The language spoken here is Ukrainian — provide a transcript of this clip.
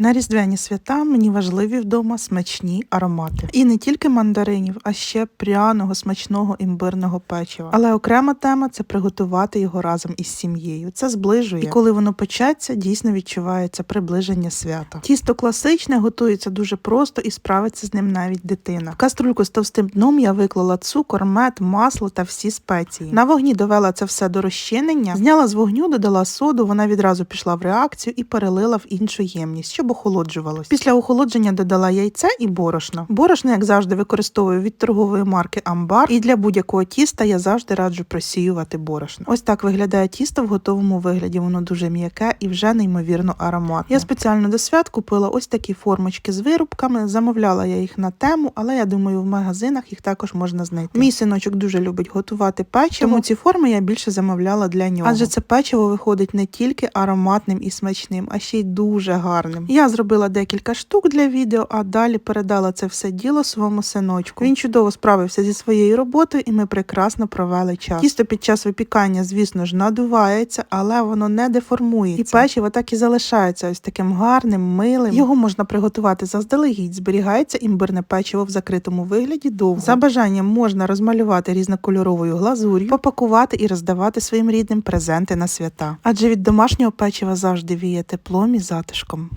На різдвяні свята мені важливі вдома смачні аромати. І не тільки мандаринів, а ще пряного, смачного імбирного печива. Але окрема тема це приготувати його разом із сім'єю. Це зближує. І коли воно печеться, дійсно відчувається приближення свята. Тісто класичне готується дуже просто і справиться з ним навіть дитина. В каструльку з товстим дном я виклала цукор, мед, масло та всі спеції. На вогні довела це все до розчинення, зняла з вогню, додала соду, вона відразу пішла в реакцію і перелила в іншу ємність, щоб охолоджувалось. Після охолодження додала яйце і борошно. Борошно, як завжди, використовую від торгової марки Амбар. І для будь-якого тіста я завжди раджу просіювати борошно. Ось так виглядає тісто в готовому вигляді. Воно дуже м'яке і вже неймовірно ароматне. Я спеціально до свят купила ось такі формочки з вирубками. Замовляла я їх на тему, але я думаю, в магазинах їх також можна знайти. Мій синочок дуже любить готувати печиво, тому ці форми я більше замовляла для нього. Адже це печиво виходить не тільки ароматним і смачним, а ще й дуже гарним. Я зробила декілька штук для відео, а далі передала це все діло своєму синочку. Він чудово справився зі своєю роботою, і ми прекрасно провели час. Тісто під час випікання, звісно ж, надувається, але воно не деформується. І печиво так і залишається ось таким гарним, милим. Його можна приготувати заздалегідь. Зберігається імбирне печиво в закритому вигляді довго. За бажанням можна розмалювати різнокольоровою глазур'ю, попакувати і роздавати своїм рідним презенти на свята. Адже від домашнього печива завжди віє теплом і затишком.